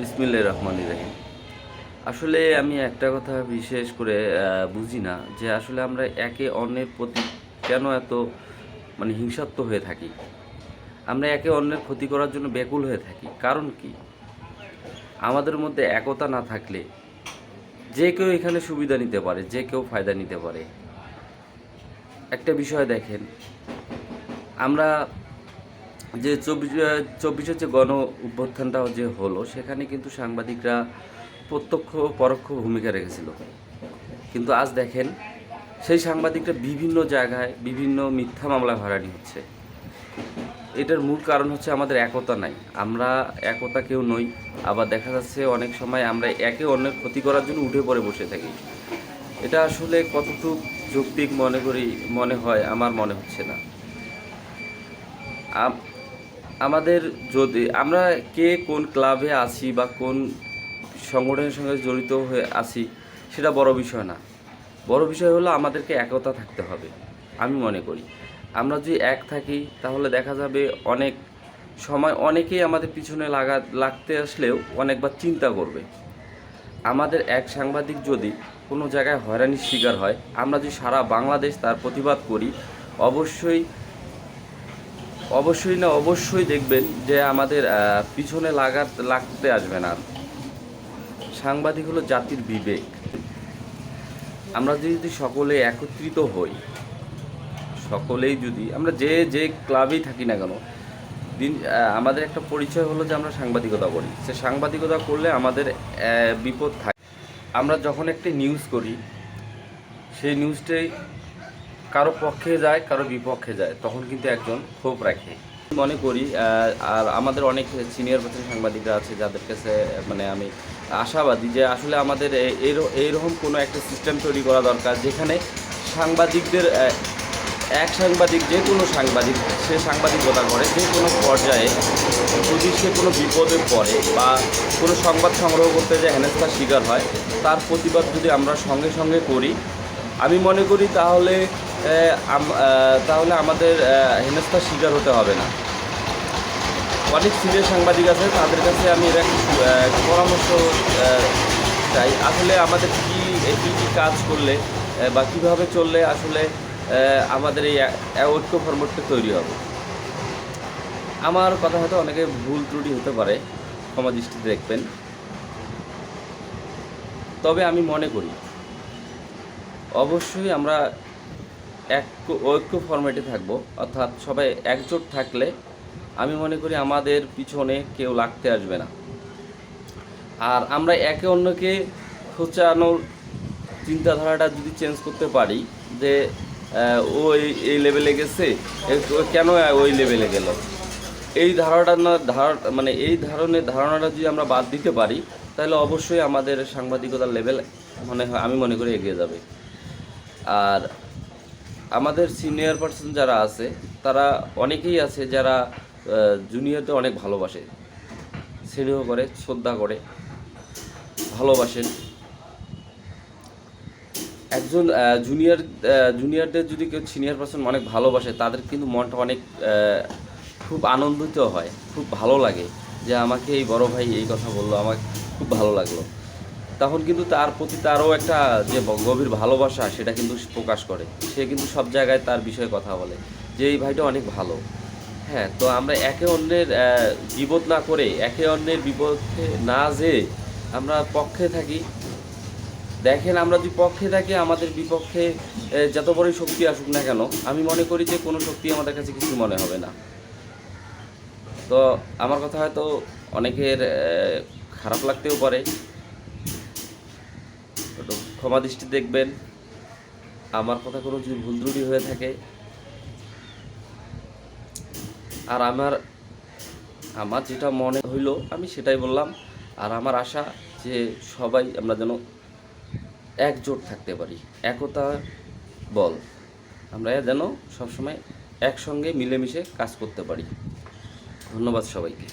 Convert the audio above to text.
বিসমিল্লা রহমান রাহিম। আসলে আমি একটা কথা বিশেষ করে বুঝি না যে আসলে আমরা একে অন্যের প্রতি কেন এত মানে হিংসাত্মক হয়ে থাকি? আমরা একে অন্যের ক্ষতি করার জন্য ব্যাকুল হয়ে থাকি। কারণ কি? আমাদের মধ্যে একতা না থাকলে যে কেউ এখানে সুবিধা নিতে পারে, যে কেউ ফায়দা নিতে পারে। একটা বিষয় দেখেন, আমরা যে চব্বিশ চব্বিশের যে গণ অভ্যুত্থানটা যে হলো, সেখানে কিন্তু সাংবাদিকরা প্রত্যক্ষ পরোক্ষ ভূমিকা রেখেছিল। কিন্তু আজ দেখেন, সেই সাংবাদিকরা বিভিন্ন জায়গায় বিভিন্ন মিথ্যা মামলা হয়রানি হচ্ছে। এটার মূল কারণ হচ্ছে আমাদের একতা নাই। আমরা একতা কেউ নই। আবার দেখা যাচ্ছে অনেক সময় আমরা একে অন্যের ক্ষতি করার জন্য উঠে পড়ে বসে থাকি। এটা আসলে কতটুকু যৌক্তিক মনে করি, মনে হয়, আমার মনে হচ্ছে না। আমাদের যদি আমরা কে কোন ক্লাবে আছি বা কোন সংগঠনের সঙ্গে জড়িত হয়ে আছি, সেটা বড় বিষয় না। বড় বিষয় হলো আমাদেরকে একতা থাকতে হবে, আমি মনে করি। আমরা যদি এক থাকি, তাহলে দেখা যাবে অনেক সময় অনেকেই আমাদের পিছনে লাগা, লাগতে আসলেও অনেকবার চিন্তা করবে। আমাদের এক সাংবাদিক যদি কোনো জায়গায় হয়রানির শিকার হয়, আমরা যদি সারা বাংলাদেশ তার প্রতিবাদ করি, অবশ্যই অবশ্যই না, অবশ্যই দেখবেন যে আমাদের পিছনে লাগা লাগতে আসবে না। সাংবাদিক হলো জাতির বিবেক। আমরা যদি সকলে একত্রিত হই, সকলেই যদি, আমরা যে যে ক্লাবেই থাকি না কেন, দিন আমাদের একটা পরিচয় হলো যে আমরা সাংবাদিকতা করি। সে সাংবাদিকতা করলে আমাদের বিপদ থাকে। আমরা যখন একটি নিউজ করি, সেই নিউজটাই কারও পক্ষে যায়, কারও বিপক্ষে যায়, তখন কিন্তু একজন ক্ষোভ রাখে। মনে করি আর আমাদের অনেক সিনিয়র পার্সন সাংবাদিকরা আছে যাদের কাছে মানে আমি আশাবাদী যে আসলে আমাদের এইরকম কোনো একটা সিস্টেম তৈরি করা দরকার যেখানে সাংবাদিকদের এক সাংবাদিক, যে কোনো সাংবাদিক, সে সাংবাদিকতা করে, যে কোনো পর্যায়ে যদি সে কোনো বিপদে পড়ে বা কোনো সংবাদ সংগ্রহ করতে যে হেনস্থার শিকার হয়, তার প্রতিবাদ যদি আমরা সঙ্গে সঙ্গে করি, আমি মনে করি তাহলে তাহলে আমাদের হেনস্থার শিকার হতে হবে না। অনেক সিনিয়র সাংবাদিক আছে, তাদের কাছে আমি এর পরামর্শ চাই। আসলে আমাদের কী কী কী কাজ করলে বা কীভাবে চললে আসলে আমাদের এই ঐক্য ফর্মটটা তৈরি হবে? আমার কথা হয়তো অনেকে ভুল ত্রুটি হতে পারে, ক্ষমা দৃষ্টিতে দেখবেন। তবে আমি মনে করি, অবশ্যই আমরা এক ঐক্য ফরম্যাটে থাকব। অর্থাৎ সবাই একজোট থাকলে আমি মনে করি আমাদের পিছনে কেউ লাগতে আসবে না। আর আমরা একে অন্যকে খোঁচানোর চিন্তাধারাটা যদি চেঞ্জ করতে পারি যে ও এই লেভেলে গেছে কেন ওই লেভেলে গেল? এই ধারণাটা না ধার মানে এই ধরনের ধারণাটা যদি আমরা বাদ দিতে পারি, তাহলে অবশ্যই আমাদের সাংবাদিকতার লেভেল মনে হয়, আমি মনে করি এগিয়ে যাবে। আর আমাদের সিনিয়র পার্সন যারা আছে, তারা অনেকেই আছে যারা জুনিয়রদের অনেক ভালোবাসে। স্নেহ করে, শ্রদ্ধা করে, ভালোবাসেন। একজন জুনিয়র জুনিয়রদের যদি কেউ সিনিয়র পার্সন অনেক ভালোবাসে, তাদের কিন্তু মনটা অনেক খুব আনন্দিত হয়, খুব ভালো লাগে যে আমাকে এই বড় ভাই এই কথা বলল, আমাকে খুব ভালো লাগল। তখন কিন্তু তার প্রতি তারও একটা যে গভীর ভালোবাসা, সেটা কিন্তু প্রকাশ করে। সে কিন্তু সব জায়গায় তার বিষয়ে কথা বলে যে, এই ভাইটা অনেক ভালো। হ্যাঁ তো আমরা একে অন্যের বিপদ না করে, একে অন্যের বিপক্ষে না যে আমরা পক্ষে থাকি। দেখেন, আমরা যদি পক্ষে থাকি, আমাদের বিপক্ষে যত বড়ই শক্তি আসুক না কেন, আমি মনে করি যে, কোনো শক্তি আমাদের কাছে কিছু মনে হবে না। তো আমার কথা হয়তো অনেকের খারাপ লাগতেও পারে ক্ষমা দৃষ্টি দেখবেন। আমার কথা কোনো যদি ভুল ত্রুটি হয়ে থাকে, আর আমার আমার যেটা মনে হইল, আমি সেটাই বললাম। আর আমার আশা যে সবাই আমরা যেন একজোট থাকতে পারি, একতা বল। আমরা যেন সবসময় একসঙ্গে মিলেমিশে কাজ করতে পারি। ধন্যবাদ সবাইকে।